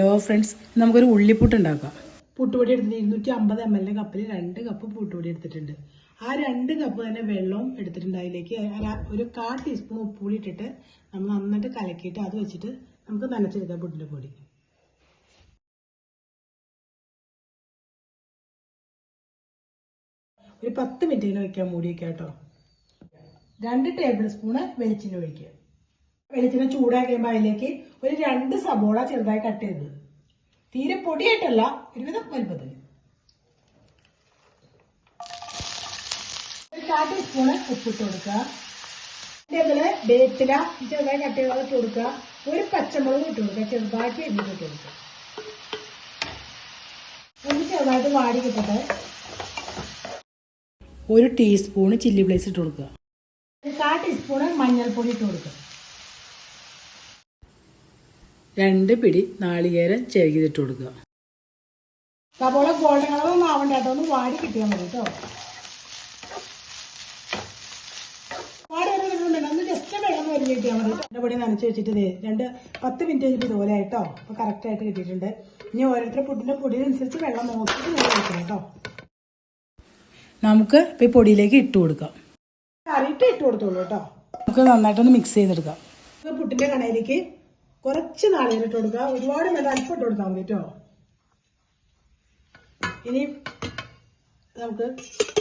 Hello friends നമുക്കൊരു ഉള്ളിപ്പുട്ട് ഉണ്ടാക്കാം. പുട്ടുപൊടി എടുത്തിട്ട് ഇരുന്നൂറ്റി അമ്പത് എം എല്ലിന്റെ കപ്പിൽ രണ്ട് കപ്പ് പുട്ടുപൊടി എടുത്തിട്ടുണ്ട്. ആ രണ്ട് കപ്പ് തന്നെ വെള്ളവും എടുത്തിട്ടുണ്ട്. അതിലേക്ക് ഒരു കാ ടീസ്പൂൺ ഉപ്പുപൊടി ഇട്ടിട്ട് നമ്മൾ നന്നായിട്ട് കലക്കിയിട്ട് അത് വെച്ചിട്ട് നമുക്ക് നനച്ചെടുക്കാം പുട്ടിന്റെ പൊടി. ഒരു പത്ത് മിനിറ്റിന് വെക്കാൻ മൂടി കേട്ടോ. രണ്ട് ടേബിൾ സ്പൂണ് വെളിച്ചെണ്ണ ഒഴിക്കുക. വെളിച്ചെണ്ണ ചൂടാക്കി കഴിയുമ്പോൾ അതിലേക്ക് ഒരു രണ്ട് സബോള ചെറുതായി കട്ട് ചെയ്തത് തീരെ പൊടിയായിട്ടല്ല ഒരുവിധം വലുപ്പത്തിൽ ഒരു കാ ടീസ്പൂണ് ഉപ്പിട്ട് കൊടുക്കുക. അതേപോലെ വേപ്പില ചെറുതായി കട്ട് ചെയ്ത് ഇട്ട് കൊടുക്കുക. ഒരു പച്ചമുളക് ഇട്ട് കൊടുക്കുക. ചെറുതാക്കി ഇട്ട് കൊടുക്കുക. ഒന്ന് ചെറുതായിട്ട് വാടി കിട്ടട്ടെ. ഒരു ടീസ്പൂണ് ചില്ലി പ്ലേസ് ഇട്ട് കൊടുക്കുക. ഒരു കാ ടീസ്പൂണ് മഞ്ഞൾപ്പൊടി ഇട്ട് കൊടുക്കുക. രണ്ട് പിടി നാളികേരം ചെരുകിതിട്ട് കൊടുക്കുക സബോള ഗോൾഡൻ കളറൊന്നും ആവണ്ട കേട്ടോ. ഒന്ന് വാടി കിട്ടിയാൽ മതി കേട്ടോ. വാടി വരുന്നുണ്ട് ഒന്ന് ജസ്റ്റ് വെള്ളം വരിഞ്ഞ് കിട്ടിയാൽ മതി. രണ്ട് പൊടി നനച്ച് വെച്ചിട്ട് ദേ രണ്ട് പത്ത് മിനിറ്റ് കഴിഞ്ഞിട്ട് ഇതുപോലെ ആയിട്ടോ. അപ്പോൾ കറക്റ്റായിട്ട് കിട്ടിയിട്ടുണ്ട്. ഇനി ഓരോരുത്തരുടെ പുട്ടിന്റെ പൊടിയനുസരിച്ച് വെള്ളം നോക്കിയിട്ട് നിങ്ങൾ വെക്കണം കേട്ടോ. നമുക്ക് ഇപ്പൊ ഈ പൊടിയിലേക്ക് ഇട്ട് കൊടുക്കാം. കറിയിട്ട് ഇട്ട് കൊടുത്തോളൂ കേട്ടോ. നമുക്ക് നന്നായിട്ടൊന്ന് മിക്സ് ചെയ്തെടുക്കാം. പുട്ടിന്റെ കണയിലേക്ക് കുറച്ച് നാളികേരം ഇട്ട് കൊടുക്കുക ഒരുപാട് വേണ്ട അല്പം ഇട്ട് കൊടുത്താൽ മതി കേട്ടോ. ഇനി നമുക്ക്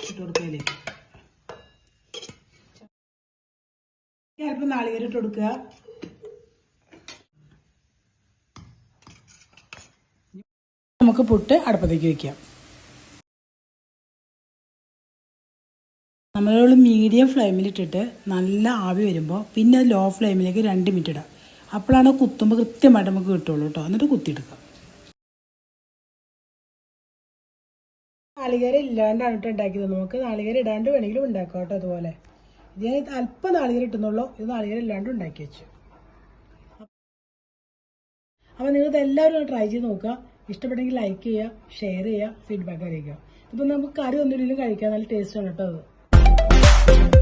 ഇട്ട് കൊടുക്കാം ഇതിലേക്ക് ഇനി അല്പം നാളികേരം ഇട്ട് കൊടുക്കുക. നമുക്ക് പുട്ട് അടുപ്പത്തേക്ക് വെക്കാം. നമ്മളോട് മീഡിയം ഫ്ലെയിമിലിട്ടിട്ട് നല്ല ആവി വരുമ്പോൾ പിന്നെ ലോ ഫ്ലെയിമിലേക്ക് രണ്ട് മിനിറ്റ് ഇടാം. അപ്പോഴാണ് കുത്തുമ്പോൾ കൃത്യമായിട്ട് നമുക്ക് കിട്ടുള്ളൂ കേട്ടോ. എന്നിട്ട് കുത്തിയെടുക്കാം. നാളികേരം ഇല്ലാണ്ടാണ് കേട്ടോ ഉണ്ടാക്കിയത്. നമുക്ക് നാളികേരം ഇടാണ്ട് വേണമെങ്കിലും ഉണ്ടാക്കാം കേട്ടോ അതുപോലെ. ഇത് ഞാൻ അല്പം നാളികേരം ഇട്ടുന്നുള്ളൂ. ഇത് നാളികേരം ഇല്ലാണ്ട് ഉണ്ടാക്കി വെച്ചു. അപ്പോൾ നിങ്ങൾ ഇതെല്ലാവരും ട്രൈ ചെയ്ത് നോക്കുക. ഇഷ്ടപ്പെട്ടെങ്കിൽ ലൈക്ക് ചെയ്യുക ഷെയർ ചെയ്യുക ഫീഡ്ബാക്ക് അറിയിക്കുക. ഇപ്പം നമുക്ക് കറി ഒന്നുമില്ലെങ്കിലും കഴിക്കാൻ നല്ല ടേസ്റ്റാണ് കേട്ടോ അത്.